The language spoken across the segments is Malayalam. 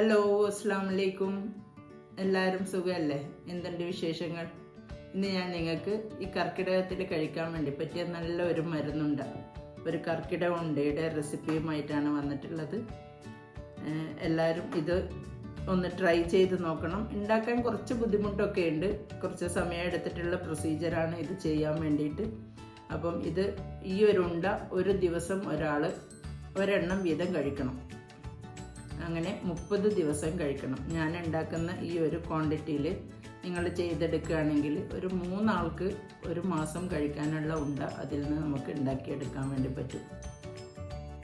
ഹലോ അസ്സാം വലൈക്കും എല്ലാവരും സുഖമല്ലേ? എന്തുണ്ട് വിശേഷങ്ങൾ? ഇന്ന് ഞാൻ നിങ്ങൾക്ക് ഈ കർക്കിടകത്തിൽ കഴിക്കാൻ വേണ്ടി പറ്റിയ നല്ല ഒരു മരുന്നുണ്ട്. ഒരു കർക്കിടക ഉണ്ടയുടെ റെസിപ്പിയുമായിട്ടാണ് വന്നിട്ടുള്ളത്. എല്ലാവരും ഇത് ഒന്ന് ട്രൈ ചെയ്ത് നോക്കണം. ഉണ്ടാക്കാൻ കുറച്ച് ബുദ്ധിമുട്ടൊക്കെ ഉണ്ട്. കുറച്ച് സമയം എടുത്തിട്ടുള്ള പ്രൊസീജിയറാണ് ഇത് ചെയ്യാൻ വേണ്ടിയിട്ട്. അപ്പം ഇത് ഈ ഒരു ഉണ്ട ഒരു ദിവസം ഒരാൾ ഒരെണ്ണം വീതം കഴിക്കണം. അങ്ങനെ മുപ്പത് ദിവസം കഴിക്കണം. ഞാൻ ഉണ്ടാക്കുന്ന ഈ ഒരു ക്വാണ്ടിറ്റിയിൽ നിങ്ങൾ ചെയ്തെടുക്കുകയാണെങ്കിൽ ഒരു മൂന്നാൾക്ക് ഒരു മാസം കഴിക്കാനുള്ള ഉണ്ട അതിൽ നിന്ന് നമുക്ക് ഉണ്ടാക്കിയെടുക്കാൻ വേണ്ടി പറ്റും.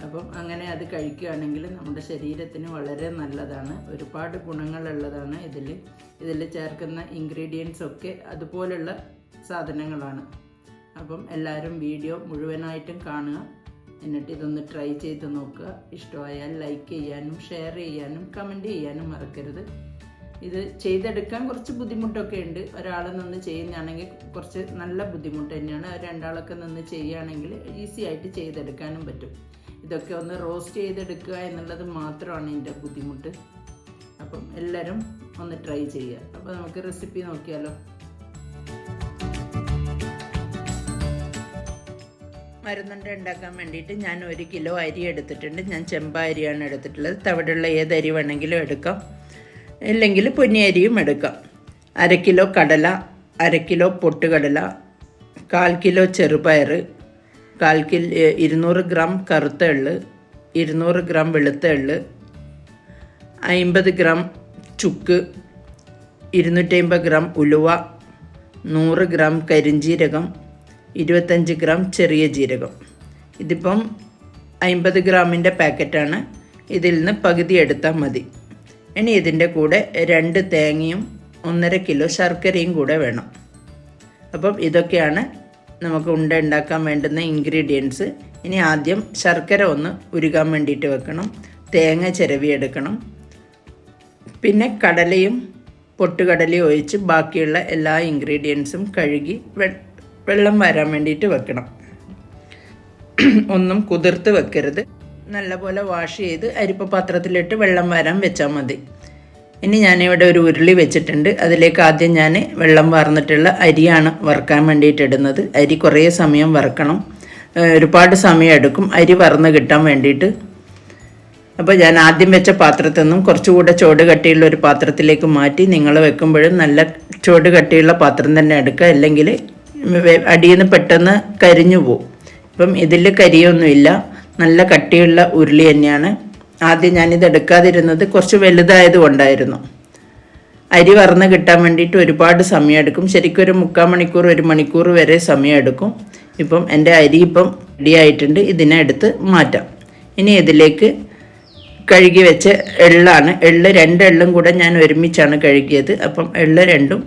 അപ്പം അങ്ങനെ അത് കഴിക്കുകയാണെങ്കിൽ നമ്മുടെ ശരീരത്തിന് വളരെ നല്ലതാണ്. ഒരുപാട് ഗുണങ്ങളുള്ളതാണ് ഇതിൽ ഇതിൽ ചേർക്കുന്ന ഇൻഗ്രീഡിയൻസ് ഒക്കെ അതുപോലുള്ള സാധനങ്ങളാണ്. അപ്പം എല്ലാവരും വീഡിയോ മുഴുവനായിട്ടും കാണുക. എന്നിട്ട് ഇതൊന്ന് ട്രൈ ചെയ്ത് നോക്കുക. ഇഷ്ടമായാൽ ലൈക്ക് ചെയ്യാനും ഷെയർ ചെയ്യാനും കമന്റ് ചെയ്യാനും മറക്കരുത്. ഇത് ചെയ്തെടുക്കാൻ കുറച്ച് ബുദ്ധിമുട്ടൊക്കെ ഉണ്ട്. ഒരാൾ നിന്ന് ചെയ്യുന്നതാണെങ്കിൽ കുറച്ച് നല്ല ബുദ്ധിമുട്ട് തന്നെയാണ്. രണ്ടാളൊക്കെ നിന്ന് ചെയ്യുകയാണെങ്കിൽ ഈസി ആയിട്ട് ചെയ്തെടുക്കാനും പറ്റും. ഇതൊക്കെ ഒന്ന് റോസ്റ്റ് ചെയ്തെടുക്കുക എന്നുള്ളത് മാത്രമാണ് എന്റെ ബുദ്ധിമുട്ട്. അപ്പം എല്ലാവരും ഒന്ന് ട്രൈ ചെയ്യുക. അപ്പോൾ നമുക്ക് റെസിപ്പി നോക്കിയാലോ? മരുന്നുണ്ട ഉണ്ടാക്കാൻ വേണ്ടിയിട്ട് ഞാൻ ഒരു കിലോ അരി എടുത്തിട്ടുണ്ട്. ഞാൻ ചെമ്പ അരിയാണ് എടുത്തിട്ടുള്ളത്. തവിടുള്ള ഏത് അരി വേണമെങ്കിലും എടുക്കാം. ഇല്ലെങ്കിൽ പൊന്നി അരിയും എടുക്കാം. അര കിലോ കടല അര കിലോ പൊട്ടുകടല കാൽ കിലോ ചെറുപയർ കാൽ കിലോ ഇരുന്നൂറ് ഗ്രാം കറുത്ത എള്ള് ഇരുന്നൂറ് ഗ്രാം വെളുത്ത എള്ള് അമ്പത് ഗ്രാം ചുക്ക് ഇരുന്നൂറ്റമ്പത് ഗ്രാം ഉലുവ നൂറ് ഗ്രാം കരിഞ്ജീരകം ഇരുപത്തഞ്ച് ഗ്രാം ചെറിയ ജീരകം. ഇതിപ്പം അൻപത് ഗ്രാമിന്റെ പാക്കറ്റാണ്. ഇതിൽ നിന്ന് പകുതി എടുത്താൽ മതി. ഇനി ഇതിന്റെ കൂടെ രണ്ട് തേങ്ങയും ഒന്നര കിലോ ശർക്കരയും കൂടെ വേണം. അപ്പം ഇതൊക്കെയാണ് നമുക്ക് ഉണ്ട ഉണ്ടാക്കാൻ വേണ്ടുന്ന ഇൻഗ്രീഡിയൻസ് ഇനി ആദ്യം ശർക്കര ഒന്ന് ഉരുകാൻ വേണ്ടിയിട്ട് വെക്കണം. തേങ്ങ ചിരവിയെടുക്കണം പിന്നെ കടലയും പൊട്ടുകടലയും ഒഴിച്ച് ബാക്കിയുള്ള എല്ലാ ഇൻഗ്രീഡിയൻസും കഴുകി വെള്ളം വരാൻ വേണ്ടിയിട്ട് വെക്കണം. ഒന്നും കുതിർത്ത് വെക്കരുത്. നല്ലപോലെ വാഷ് ചെയ്ത് അരിപ്പ പാത്രത്തിലിട്ട് വെള്ളം വരാൻ വെച്ചാൽ മതി. ഇനി ഞാനിവിടെ ഒരു ഉരുളി വെച്ചിട്ടുണ്ട്. അതിലേക്ക് ആദ്യം ഞാൻ വെള്ളം വാർന്നിട്ടുള്ള അരിയാണ് വറുക്കാൻ വേണ്ടിയിട്ട് ഇടുന്നത്. അരി കുറേ സമയം വറുക്കണം. ഒരുപാട് സമയം എടുക്കും. അരി വറന്ന് കിട്ടാൻ വേണ്ടിയിട്ട്. അപ്പോൾ ഞാൻ ആദ്യം വെച്ച പാത്രത്തിൽ നിന്നും കുറച്ചുകൂടെ ചോട് കട്ടിയുള്ള ഒരു പാത്രത്തിലേക്ക് മാറ്റി നിങ്ങൾ വെക്കുമ്പോഴും നല്ല ചോട് കട്ടിയുള്ള പാത്രം തന്നെ എടുക്കുക. അല്ലെങ്കിൽ അടിയിൽ നിന്ന് പെട്ടെന്ന് കരിഞ്ഞു പോകും ഇപ്പം ഇതിൽ കരിയൊന്നുമില്ല. നല്ല കട്ടിയുള്ള ഉരുളി തന്നെയാണ്. ആദ്യം ഞാനിത് എടുക്കാതിരുന്നത് കുറച്ച് വലുതായത് കൊണ്ടായിരുന്നു. അരി വറന്ന് കിട്ടാൻ വേണ്ടിയിട്ട് ഒരുപാട് സമയം എടുക്കും. ശരിക്കും ഒരു മുക്കാൽ മണിക്കൂർ ഒരു മണിക്കൂർ വരെ സമയം എടുക്കും. ഇപ്പം എന്റെ അരി ഇപ്പം റെഡിയായിട്ടുണ്ട് ഇതിനെ എടുത്ത് മാറ്റാം. ഇനി ഇതിലേക്ക് കഴുകി വെച്ച എള്ളാണ്. എള്ള് രണ്ട് എള്ളും കൂടെ ഞാൻ ഒരുമിച്ചാണ് കഴുകിയത്. അപ്പം എള്ള് രണ്ടും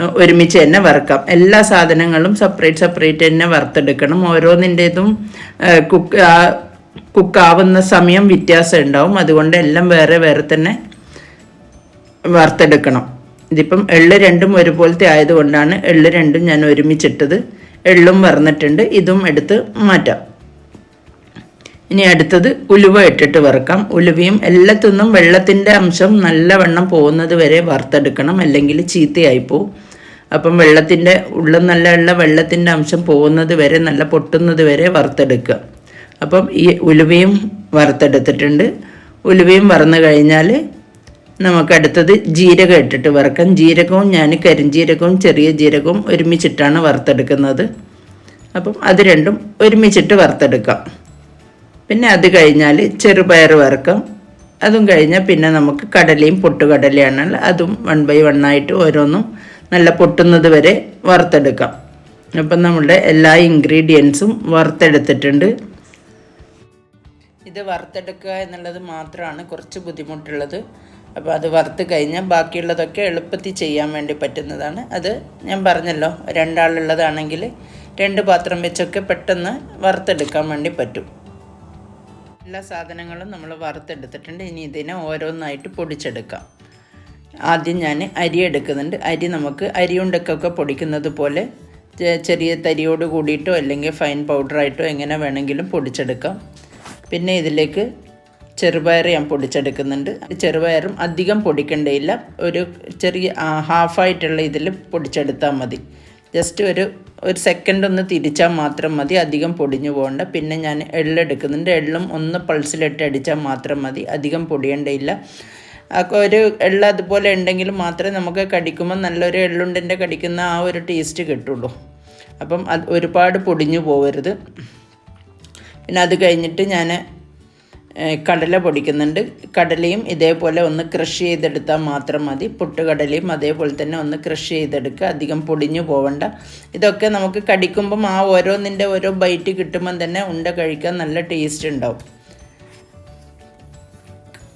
ഒരുമിച്ച് തന്നെ വറുക്കാം. എല്ലാ സാധനങ്ങളും സെപ്പറേറ്റ് സെപ്പറേറ്റ് തന്നെ വറുത്തെടുക്കണം. ഓരോന്നിന്റെതും കുക്ക് കുക്കാവുന്ന സമയം വ്യത്യാസം ഉണ്ടാവും. അതുകൊണ്ട് എല്ലാം വേറെ വേറെ തന്നെ വറുത്തെടുക്കണം. ഇതിപ്പം എള്ള് രണ്ടും ഒരുപോലത്തെ ആയതുകൊണ്ടാണ് എള്ള് രണ്ടും ഞാൻ ഒരുമിച്ചിട്ടത്. എള്ളും വറന്നിട്ടുണ്ട്. ഇതും എടുത്ത് മാറ്റാം. ഇനി അടുത്തത് ഉലുവ ഇട്ടിട്ട് വറുക്കാം. ഉലുവയും എല്ലാത്തൊന്നും വെള്ളത്തിന്റെ അംശം നല്ലവണ്ണം പോകുന്നത് വരെ വറുത്തെടുക്കണം. അല്ലെങ്കിൽ ചീത്തയായി പോവും അപ്പം വെള്ളത്തിന്റെ ഉള്ള നല്ല ഉള്ള വെള്ളത്തിന്റെ അംശം പോകുന്നത് വരെ നല്ല പൊട്ടുന്നത് വരെ വറുത്തെടുക്കുക. അപ്പം ഈ ഉലുവയും വറുത്തെടുത്തിട്ടുണ്ട്. ഉലുവയും വറന്നു കഴിഞ്ഞാൽ നമുക്ക് അടുത്തത് ജീരകം ഇട്ടിട്ട് വറുക്കാം. ജീരകവും ഞാൻ കരിഞ്ജീരകവും ചെറിയ ജീരകവും ഒരുമിച്ചിട്ടാണ് വറുത്തെടുക്കുന്നത്. അപ്പം അത് രണ്ടും ഒരുമിച്ചിട്ട് വറുത്തെടുക്കാം. പിന്നെ അത് കഴിഞ്ഞാൽ ചെറുപയർ വറുക്കും. അതും കഴിഞ്ഞാൽ പിന്നെ നമുക്ക് കടലയും പൊട്ടുകടലയാണ് അതും വൺ ബൈ വൺ ആയിട്ട് ഓരോന്നും നല്ല പൊട്ടുന്നത് വരെ വറുത്തെടുക്കാം. അപ്പം നമ്മളുടെ എല്ലാ ഇൻഗ്രീഡിയൻസും വറുത്തെടുത്തിട്ടുണ്ട്. ഇത് വറുത്തെടുക്കുക എന്നുള്ളത് മാത്രമാണ് കുറച്ച് ബുദ്ധിമുട്ടുള്ളത്. അപ്പോൾ അത് വറുത്ത് കഴിഞ്ഞാൽ ബാക്കിയുള്ളതൊക്കെ എളുപ്പത്തിൽ ചെയ്യാൻ വേണ്ടി പറ്റുന്നതാണ്. അത് ഞാൻ പറഞ്ഞല്ലോ രണ്ടാളുള്ളതാണെങ്കിൽ രണ്ട് പാത്രം വെച്ചൊക്കെ പെട്ടെന്ന് വറുത്തെടുക്കാൻ വേണ്ടി പറ്റും. എല്ലാ സാധനങ്ങളും നമ്മൾ വറുത്തെടുത്തിട്ടുണ്ട്. ഇനി ഇതിനെ ഓരോന്നായിട്ട് പൊടിച്ചെടുക്കാം. ആദ്യം ഞാൻ അരി എടുക്കുന്നുണ്ട്. അരി നമുക്ക് അരിയുണ്ടക്കൊക്കെ പൊടിക്കുന്നത് പോലെ ചെറിയ തരിയോട് കൂടിയിട്ടോ അല്ലെങ്കിൽ ഫൈൻ പൗഡറായിട്ടോ എങ്ങനെ വേണമെങ്കിലും പൊടിച്ചെടുക്കാം. പിന്നെ ഇതിലേക്ക് ചെറുപയർ ഞാൻ പൊടിച്ചെടുക്കുന്നുണ്ട്. ചെറുപയറും അധികം പൊടിക്കണ്ടയില്ല. ഒരു ചെറിയ ഹാഫായിട്ടുള്ള ഇതിൽ പൊടിച്ചെടുത്താൽ മതി. ജസ്റ്റ് ഒരു ഒരു സെക്കൻഡ് ഒന്ന് തിരിച്ചാൽ മാത്രം മതി അധികം പൊടിഞ്ഞു പോകണ്ട. പിന്നെ ഞാൻ എള്ളെടുക്കുന്നുണ്ട് എള്ളും ഒന്ന് പൾസിലിട്ട് അടിച്ചാൽ മാത്രം മതി. അധികം പൊടിയേണ്ടയില്ല. അപ്പോൾ ഒരു എള്ള അതുപോലെ ഉണ്ടെങ്കിൽ മാത്രമേ നമുക്ക് കടിക്കുമ്പോൾ നല്ലൊരു എള്ളുണ്ടിന്റെ കടിക്കുന്ന ആ ഒരു ടേസ്റ്റ് കിട്ടുള്ളൂ. അപ്പം അത് ഒരുപാട് പൊടിഞ്ഞു പോകരുത് പിന്നെ അത് കഴിഞ്ഞിട്ട് ഞാൻ കടല പൊടിക്കുന്നുണ്ട്. കടലയും ഇതേപോലെ ഒന്ന് ക്രഷ് ചെയ്തെടുത്താൽ മാത്രം മതി. പുട്ടുകടലയും അതേപോലെ തന്നെ ഒന്ന് ക്രഷ് ചെയ്തെടുക്കുക. അധികം പൊടിഞ്ഞു പോവണ്ട. ഇതൊക്കെ നമുക്ക് കടിക്കുമ്പം ആ ഓരോന്നിന്റെ ഓരോ ബൈറ്റ് കിട്ടുമ്പം തന്നെ ഉണ്ട കഴിക്കാൻ നല്ല ടേസ്റ്റ് ഉണ്ടാവും.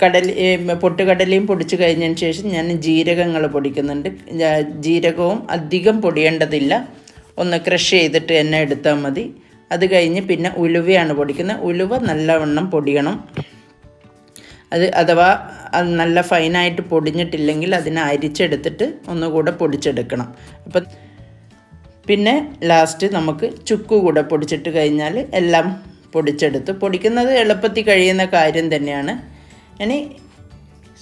കടൽ പൊട്ടുകടലയും പൊടിച്ച് കഴിഞ്ഞതിന് ശേഷം ഞാൻ ജീരകങ്ങൾ പൊടിക്കുന്നുണ്ട്. ജീരകവും അധികം പൊടിയേണ്ടതില്ല. ഒന്ന് ക്രഷ് ചെയ്തിട്ട് എന്നെ എടുത്താൽ മതി. അത് കഴിഞ്ഞ് പിന്നെ ഉലുവയാണ് പൊടിക്കുന്നത്. ഉലുവ നല്ലവണ്ണം പൊടിയണം. അത് അഥവാ അത് നല്ല ഫൈനായിട്ട് പൊടിഞ്ഞിട്ടില്ലെങ്കിൽ അതിനെ അരിച്ചെടുത്തിട്ട് ഒന്നുകൂടെ പൊടിച്ചെടുക്കണം. അപ്പം പിന്നെ ലാസ്റ്റ് നമുക്ക് ചുക്ക് കൂടെ പൊടിച്ചിട്ട് കഴിഞ്ഞാൽ എല്ലാം പൊടിച്ചെടുത്ത്. പൊടിക്കുന്നത് എളുപ്പത്തിൽ കഴിയുന്ന കാര്യം തന്നെയാണ്. ഇനി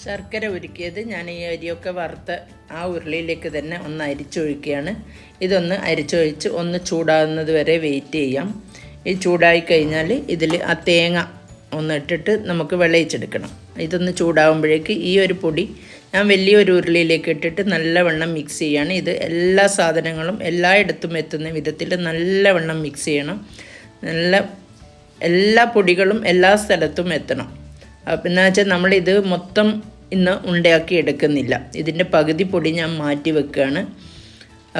ശർക്കര ഉരുക്കിയത് ഞാൻ ഈ അരിയൊക്കെ വറുത്ത് ആ ഉരുളിയിലേക്ക് തന്നെ ഒന്ന് അരിച്ചൊഴിക്കുകയാണ്. ഇതൊന്ന് അരിച്ചൊഴിച്ച് ഒന്ന് ചൂടാകുന്നത് വരെ വെയിറ്റ് ചെയ്യാം. ഈ ചൂടായി കഴിഞ്ഞാൽ ഇതിൽ ആ തേങ്ങ ഒന്ന് ഇട്ടിട്ട് നമുക്ക് വെള്ളയിച്ചെടുക്കണം. ഇതൊന്ന് ചൂടാകുമ്പോഴേക്ക് ഈ ഒരു പൊടി ഞാൻ വലിയൊരു ഉരുളിയിലേക്ക് ഇട്ടിട്ട് നല്ലവണ്ണം മിക്സ് ചെയ്യാണ്. ഇത് എല്ലാ സാധനങ്ങളും എല്ലായിടത്തും എത്തുന്ന വിധത്തിൽ നല്ലവണ്ണം മിക്സ് ചെയ്യണം. നല്ല എല്ലാ പൊടികളും എല്ലാ സ്ഥലത്തും എത്തണം. എന്താ വെച്ചാൽ നമ്മളിത് മൊത്തം ഇന്ന് ഉണ്ടയാക്കി എടുക്കുന്നില്ല. ഇതിന്റെ പകുതി പൊടി ഞാൻ മാറ്റി വെക്കുകയാണ്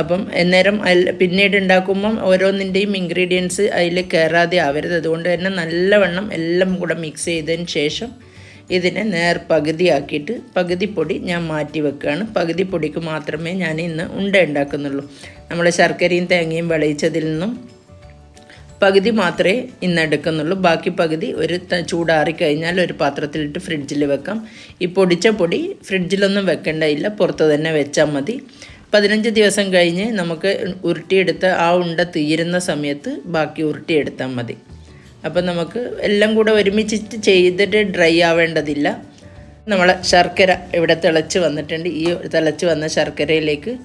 അപ്പം അന്നേരം പിന്നീട് ഉണ്ടാക്കുമ്പം ഓരോന്നിന്റെയും ഇൻഗ്രീഡിയൻസ് അതിൽ കയറാതെ ആവരുത്. അതുകൊണ്ട് തന്നെ നല്ലവണ്ണം എല്ലാം കൂടെ മിക്സ് ചെയ്തതിന് ശേഷം ഇതിനെ നേർ പകുതിയാക്കിയിട്ട് പകുതി പൊടി ഞാൻ മാറ്റി വെക്കുകയാണ് പകുതി പൊടിക്ക് മാത്രമേ ഞാൻ ഇന്ന് ഉണ്ട ഉണ്ടാക്കുന്നുള്ളൂ നമ്മൾ ശർക്കരയും തേങ്ങയും വിളയിച്ചതിൽ നിന്നും പകുതി മാത്രമേ ഇന്ന് എടുക്കുന്നുള്ളൂ. ബാക്കി പകുതി ഒരു ചൂടാറി കഴിഞ്ഞാൽ ഒരു പാത്രത്തിലിട്ട് ഫ്രിഡ്ജിൽ വെക്കാം. ഈ പൊടിച്ച പൊടി ഫ്രിഡ്ജിലൊന്നും വെക്കേണ്ടതില്ല പുറത്ത് തന്നെ വെച്ചാൽ മതി. പതിനഞ്ച് ദിവസം കഴിഞ്ഞ് നമുക്ക് ഉരുട്ടിയെടുത്ത് ആ ഉണ്ട തീരുന്ന സമയത്ത് ബാക്കി ഉരുട്ടിയെടുത്താൽ മതി. അപ്പം നമുക്ക് എല്ലാം കൂടെ ഒരുമിച്ചിട്ട് ചെയ്തിട്ട് ഡ്രൈ ആവേണ്ടതില്ല. നമ്മൾ ശർക്കര ഇവിടെ തിളച്ച് വന്നിട്ടുണ്ട്. ഈ തിളച്ച് വന്ന ശർക്കരയിലേക്ക്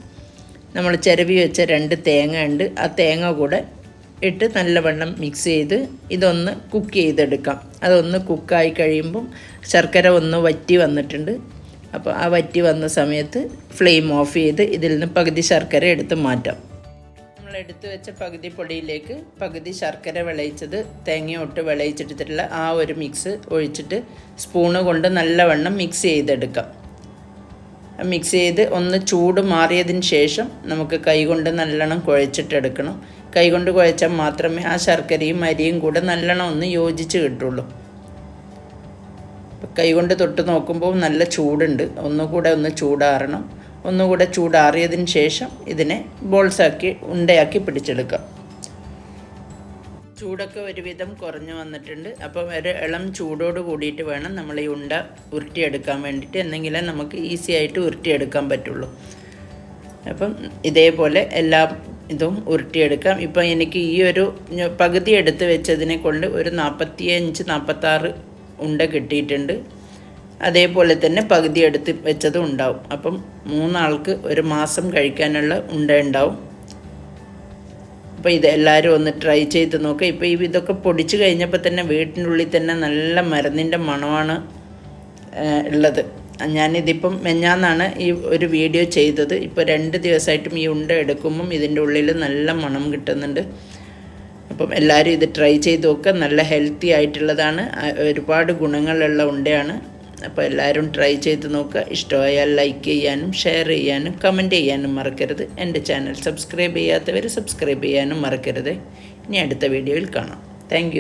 നമ്മൾ ചിരവി വെച്ച രണ്ട് തേങ്ങ ഉണ്ട്. ആ തേങ്ങ കൂടെ ഇട്ട് നല്ലവണ്ണം മിക്സ് ചെയ്ത് ഇതൊന്ന് കുക്ക് ചെയ്തെടുക്കാം. അതൊന്ന് കുക്കായി കഴിയുമ്പം ശർക്കര ഒന്ന് വറ്റി വന്നിട്ടുണ്ട്. അപ്പോൾ ആ വറ്റി വന്ന സമയത്ത് ഫ്ലെയിം ഓഫ് ചെയ്ത് ഇതിൽ നിന്ന് പകുതി ശർക്കര എടുത്ത് മാറ്റാം. നമ്മൾ എടുത്തു വെച്ച പകുതി പൊടിയിലേക്ക് പകുതി ശർക്കര വിളയിച്ചത് തേങ്ങയൊട്ട് വിളയിച്ചെടുത്തിട്ടുള്ള ആ ഒരു മിക്സ് ഒഴിച്ചിട്ട് സ്പൂണ് കൊണ്ട് നല്ലവണ്ണം മിക്സ് ചെയ്തെടുക്കാം. മിക്സ് ചെയ്ത് ഒന്ന് ചൂട് മാറിയതിന് ശേഷം നമുക്ക് കൈകൊണ്ട് നല്ലോണം കുഴച്ചിട്ടെടുക്കണം കൈകൊണ്ട് കുഴച്ചാൽ മാത്രമേ ആ ശർക്കരയും അരിയും കൂടെ നല്ലോണം ഒന്ന് യോജിച്ച് കിട്ടുള്ളൂ. കൈകൊണ്ട് തൊട്ട് നോക്കുമ്പോൾ നല്ല ചൂടുണ്ട്. ഒന്നുകൂടെ ഒന്ന് ചൂടാറണം. ഒന്നുകൂടെ ചൂടാറിയതിന് ശേഷം ഇതിനെ ബോൾസാക്കി ഉണ്ടയാക്കി പിടിച്ചെടുക്കാം. ചൂടൊക്കെ ഒരുവിധം കുറഞ്ഞു വന്നിട്ടുണ്ട്. അപ്പം ഒരു ഇളം ചൂടോട് കൂടിയിട്ട് വേണം നമ്മൾ ഈ ഉണ്ട ഉരുട്ടിയെടുക്കാൻ വേണ്ടിയിട്ട്. എന്തെങ്കിലും നമുക്ക് ഈസി ആയിട്ട് ഉരുട്ടിയെടുക്കാൻ പറ്റുള്ളൂ. അപ്പം ഇതേപോലെ എല്ലാ ഇതും ഉരുട്ടിയെടുക്കാം. ഇപ്പം എനിക്ക് ഈ ഒരു പകുതി എടുത്ത് വെച്ചതിനെ കൊണ്ട് ഒരു നാൽപ്പത്തി അഞ്ച് നാൽപ്പത്താറ് ഉണ്ട കിട്ടിയിട്ടുണ്ട്. അതേപോലെ തന്നെ പകുതി എടുത്ത് വെച്ചതും ഉണ്ടാവും. അപ്പം മൂന്നാൾക്ക് ഒരു മാസം കഴിക്കാനുള്ള ഉണ്ട ഉണ്ടാവും. അപ്പോൾ ഇത് എല്ലാവരും ഒന്ന് ട്രൈ ചെയ്ത് നോക്കുക ഇപ്പോൾ ഇതൊക്കെ പൊടിച്ച് കഴിഞ്ഞപ്പോൾ തന്നെ വീട്ടിനുള്ളിൽ തന്നെ നല്ല മരുന്നിന്റെ മണമാണ് ഉള്ളത്. ഞാനിതിപ്പം മെഞ്ഞാന്നാണ് ഈ ഒരു വീഡിയോ ചെയ്തത്. ഇപ്പോൾ രണ്ട് ദിവസമായിട്ടും ഈ ഉണ്ട എടുക്കുമ്പം ഇതിന്റെ ഉള്ളിൽ നല്ല മണം കിട്ടുന്നുണ്ട്. അപ്പം എല്ലാവരും ഇത് ട്രൈ ചെയ്ത് നോക്കുക നല്ല ഹെൽത്തി ആയിട്ടുള്ളതാണ്. ഒരുപാട് ഗുണങ്ങളുള്ള ഉണ്ടയാണ്. അപ്പോൾ എല്ലാവരും ട്രൈ ചെയ്ത് നോക്കുക. ഇഷ്ടമായാൽ ലൈക്ക് ചെയ്യാനും ഷെയർ ചെയ്യാനും കമന്റ് ചെയ്യാനും മറക്കരുത്. എന്റെ ചാനൽ സബ്സ്ക്രൈബ് ചെയ്യാത്തവർ സബ്സ്ക്രൈബ് ചെയ്യാനും മറക്കരുത്. ഇനി അടുത്ത വീഡിയോയിൽ കാണാം. താങ്ക്